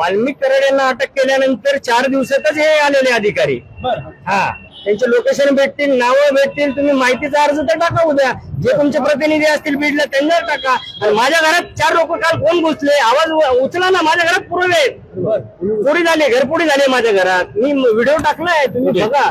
वाल्मिक कराड यांना अटक केल्यानंतर चार दिवसातच हे आलेले अधिकारी. हा. त्यांचे लोकेशन भेटतील नावं भेटतील तुम्ही माहितीचा अर्ज तर टाका उद्या. जे तुमचे प्रतिनिधी असतील बीडला त्यांना टाका. आणि माझ्या घरात चार लोक काल कोण घुसले? आवाज उचला ना माझ्या घरात पुरवे आहेत पुरी झाली घरपुडी झाली माझ्या घरात. मी व्हिडिओ टाकलाय तुम्ही बघा.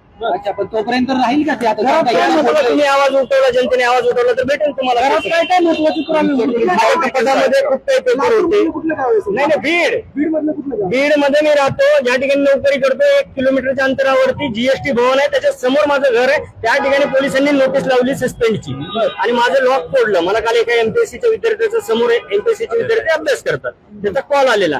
अच्छा पण तोपर्यंत राहील का ते आता? घरात काय तुम्ही आवाज उठवला जनतेने आवाज उठवला तर भेटेल तुम्हाला. घरात काय काय महत्वाची पुरावे पदामध्ये खूप काही पेपर होते? नाही नाही बीड. बीडमध्ये मी राहतो ज्या ठिकाणी नोकरी करतो एक किलोमीटरच्या अंतरावरती जीएसटी भवन आहे त्याच्यासमोर माझं घर आहे. त्या ठिकाणी पोलिसांनी नोटीस लावली सस्पेंडची आणि माझं लॉक तोडलं मला काल एका एमपीएससीच्या विद्यार्थ्याच्या समोर एमपीएससीचे विद्यार्थी अभ्यास करतात. त्याचा कॉल आलेला.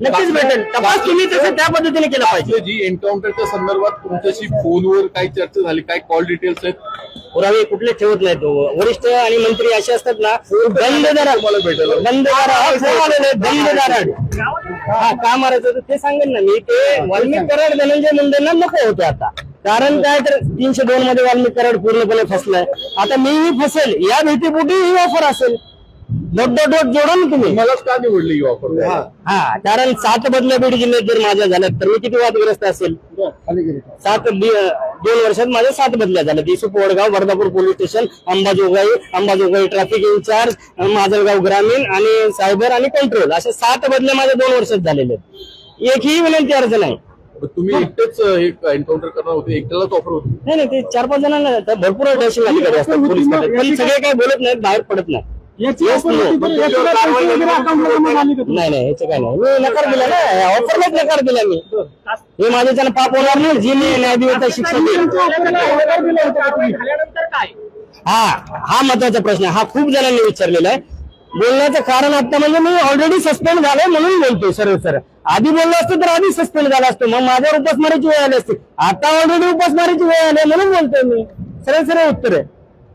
नक्कीच भेटेल. तपास तुम्ही तसं त्या पद्धतीने केला पाहिजे. जी एन्काउंटरच्या संदर्भात तुमच्याशी फोनवर काय चर्चा झाली काय कॉल डिटेल्स आहेत? पुरावे कुठले ठेवत नाहीत. वरिष्ठ आणि मंत्री असे असतात ना तुम्हाला भेटायला बंद दारा हा, का मारायचं ते सांगेन ना मी. ते वाल्मिक कराड धनंजय मुंडेंना नको होते आता. कारण काय तर तीनशे दोन मध्ये वाल्मिक कराड पूर्णपणे फसलाय. आता मीही फसेल. या भीतीपोटी ही ऑफर असेल. डोट डोट डोट जोडा ना तुम्ही. मलाच का निवडली ही हा. कारण सात बदल्या बीड जिल्ह्यात जर माझ्या झाल्यात तर मी किती वादग्रस्त असेल? सात दोन वर्षात माझ्या सात बदल्या झाल्या दिसू Powadgaon Wardhapur police station Ambajogai Ambajogai traffic incharge Majalgaon ग्रामीण आणि सायबर आणि कंट्रोल अशा सात बदल्या माझ्या दोन वर्षात झालेले आहेत. एकही विनंती अर्ज नाही. तुम्ही एकटेच एन्काउंटर करणार होते एकट्यालाच ऑफर होती? नाही नाही ते चार पाच जणांना तर भरपूर असतात पोलीस. पण सगळे काही बोलत नाहीत बाहेर पडत नाही याची Yes, offer no. होती तर याची काय पैसे वगैरे account ला जमा झाली का नाही नाही याचं काय नाही. मी नकार दिला ना. ऑफरलाच नकार दिला मी. हे माझ्याच्यानं पाप होणार नाही. जी मी शिक्षा हा हा महत्त्वाचा प्रश्न आहे. हा खूप जणांनी विचारलेला आहे. बोलण्याचं कारण आता म्हणजे मी ऑलरेडी सस्पेंड झालोय म्हणून बोलतोय सरळ सरळ आधी बोललो असतो तर आधी सस्पेंड झाला असतो. मग माझ्यावर उपासमारीची वेळ आली असते. आता ऑलरेडी उपासमारीची वेळ आली आहे म्हणून बोलतोय मी. सरळ सरळ उत्तर. आहे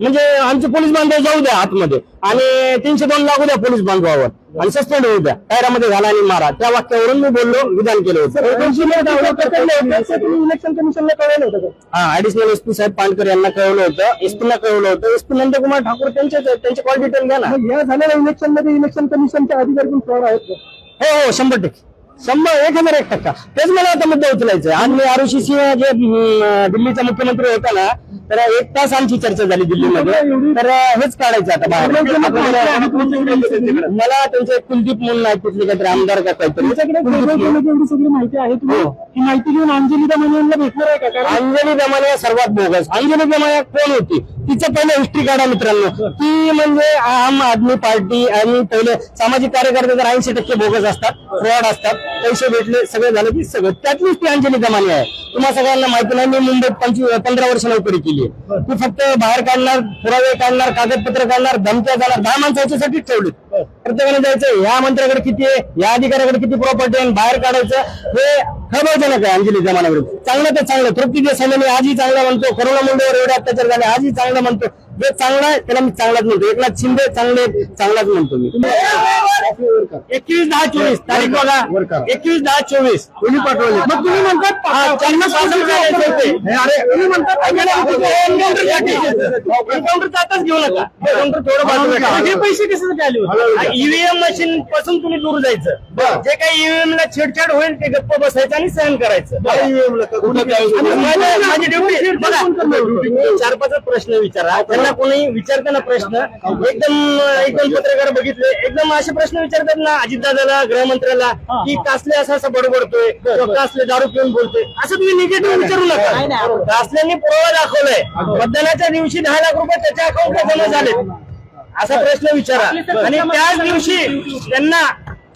म्हणजे आमचे पोलीस बांधव जाऊ द्या आतमध्ये. आणि तीनशे दोन लागू द्या पोलीस बांधवावर. आणि सस्पेंड होऊ द्या. टायरामध्ये घाला आणि मारा. त्या वाक्यावरून मी बोललो विधान केलं होतं. इलेक्शन कमिशनला कळवलं होतं? हा ऍडिशनल एसपी साहेब पानकर यांना कळवलं होतं. एसपीना कळवलं होतं. एसपी नंदकुमार ठाकूर त्यांचे त्यांचे कॉल डिटेल घ्या ना. या झालेल्या इलेक्शनमध्ये इलेक्शन कमिशनचे अधिकारी पण फ्रॉड आहेत? हो हो शंभर टक्के. शंभर एक हजार एक टक्का. तेच मला आता मुद्दा उचलायचा. आज मी आरुषी सिंह जे दिल्लीचा मुख्यमंत्री होता ना तर एक तास आमची चर्चा झाली दिल्लीमध्ये. तर हेच काढायचं आता बाहेर. मला त्यांचे कुलदीप म्हणून आहेत तिथले काहीतरी आमदार का काहीतरी. माहिती आहे तुम्ही हो. माहिती घेऊन अंजली दमानी यांना भेटणार आहे का? कारण अंजली दमाने सर्वात बोगस. अंजली दमाने कोण होती? तिचं पहिलं हिस्ट्री काढा मित्रांनो. ती म्हणजे आम आदमी पार्टी आणि पहिले सामाजिक कार्यकर्ते तर ऐंशी टक्के बोगस असतात फ्रॉड असतात. पैसे भेटले सगळं झालं की सगळं. त्यातलीच ती अंजली दमाने आहे. तुम्हाला सगळ्यांना माहिती नाही मी मुंबईत पंचवीस पंधरा वर्ष नोकरी केली ती फक्त बाहेर काढणार पुरावे काढणार कागदपत्र काढणार धमक्या जाणार दहा माणसं याच्यासाठीच ठेवली प्रत्येकाने जायचं या मंत्र्याकडे किती आहे या अधिकाऱ्याकडे किती प्रॉपर्टी आहे बाहेर काढायचं हे खबरजनक आहे अंजली जमानाविरुद्ध चांगलं तर चांगलं. तृप्ती देसाईने आजही चांगलं म्हणतो. कोरोना मुंडेवर एवढे अत्याचार झाले आजही चांगलं म्हणतो. जे चांगला आहे त्याला मी चांगलाच म्हणतो. एकनाथ शिंदे चांगले चांगलाच म्हणतो मी. एकवीस दहा चोवीस तारीख बघा. एकवीस दहा चोवीस. तुम्ही पाठवले. मग तुम्ही म्हणतात त्यांना पासून करायचे होते. अरे तुम्ही म्हणतात एन्काउंटर आताच घेऊ नका एन्काउंटर थोडं बाजूला हे पैसे कसे आले होते? ईव्हीएम मशीन पासून तुम्ही दूर जायचं. जे काही ईव्हीएम ला छेडछाड होईल ते गप्प बसायचं आणि सहन करायचं. माझी ड्युटी बघा चार पाच प्रश्न विचारा. त्यांना कोणी विचारताना प्रश्न. एकदम एक दोन पत्रकार बघितले. एकदम असे प्रश्न विचारतात ना अजितदादाला गृहमंत्र्याला की कासले असं असं बडबडतोय किंवा कासले दारू पिऊन बोलतोय असं तुम्ही निगेटिव्ह विचारू नका. कासल्यांनी पुरावा दाखवलाय. मतदानाच्या दिवशी दहा लाख रुपये त्याच्या अकाउंटला जमा झाले असा प्रश्न विचारा. आणि त्याच दिवशी त्यांना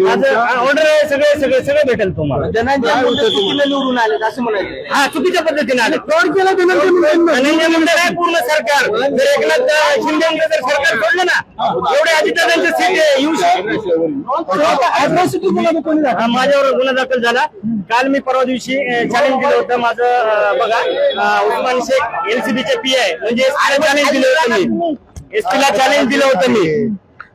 ऑर्डर आहे सगळे सगळे सगळे भेटेल तुम्हाला. निवडून आले असं म्हणायचं. हा चुकीच्या पद्धतीने आले. फ्रॉड केला धनंजय मुंडे. नाही पूर्ण सरकार. जर एकनाथ शिंदे जर सरकार सोडलं ना एवढे अजितदादांचे सीट येऊ शकते माझ्यावर गुन्हा दाखल झाला. काल मी परवा दिवशी चॅलेंज दिलं होतं माझं बघा उस्मान शेख एनसीबीचे पी आहे म्हणजे चॅलेंज दिलं होतं मी. ला चॅलेंज दिलं होतं मी.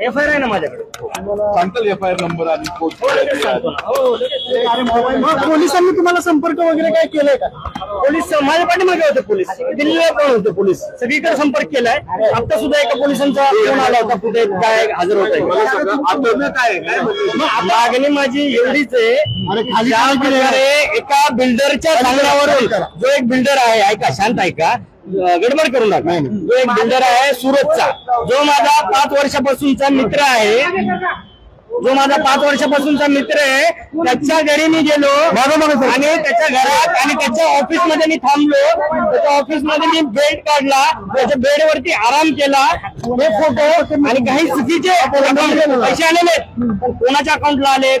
एफ आय आर आहे ना माझ्याकडे? सांगताल एफ आय आर नंबर आणि हो, लगेच सांगतो ना. हो, लगेच. मग पोलिसांनी तुम्हाला संपर्क वगैरे काय केलाय का? पोलीस माझ्या पाठीमागे होते पोलीस. दिल्लीला पण होते पोलीस. सगळीकडे संपर्क केलाय. आता सुद्धा एका पोलिसांचा फोन आला होता कुठे काय हजर होत काय काय? मागणी माझी एवढीच आहे ज्या प्रकारे एका बिल्डरच्या सांगण्यावरून जो एक बिल्डर आहे ऐका शांत ऐका. गडबड करू नका. जो एक बिल्डर आहे सुरतचा जो माझा पाच वर्षापासूनचा मित्र आहे जो माझा पाच वर्षापासूनचा मित्र आहे त्याच्या घरी मी गेलो आणि त्याच्या घरात आणि त्याच्या ऑफिसमध्ये मी थांबलो. त्याच्या ऑफिसमध्ये मी बेड काढला त्याच्या बेडवरती आराम केला. हे फोटो आणि काही चुकीचे पैसे आलेले कोणाच्या अकाउंटला आलेत?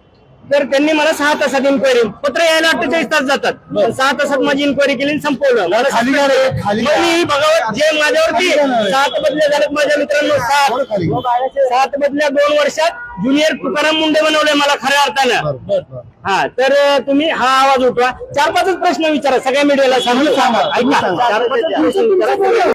तर त्यांनी मला सहा तासात इन्क्वायरी पत्र यायला अठ्ठेचाळीस तास जातात. पण सहा तासात माझी इन्क्वायरी केली संपवलं. मला खाली. खाली मी बघावं जे माझ्यावरती सात बदल्या झाल्यात माझ्या मित्रांनो सात. सात बदल्या दोन वर्षात ज्युनियर तुकाराम मुंडे बनवले मला खऱ्या अर्थानं. हा तर तुम्ही हा आवाज उठवा. चार पाचच प्रश्न विचारा सगळ्या मीडियाला सांगू. ऐका. चार प्रश्न विचारा.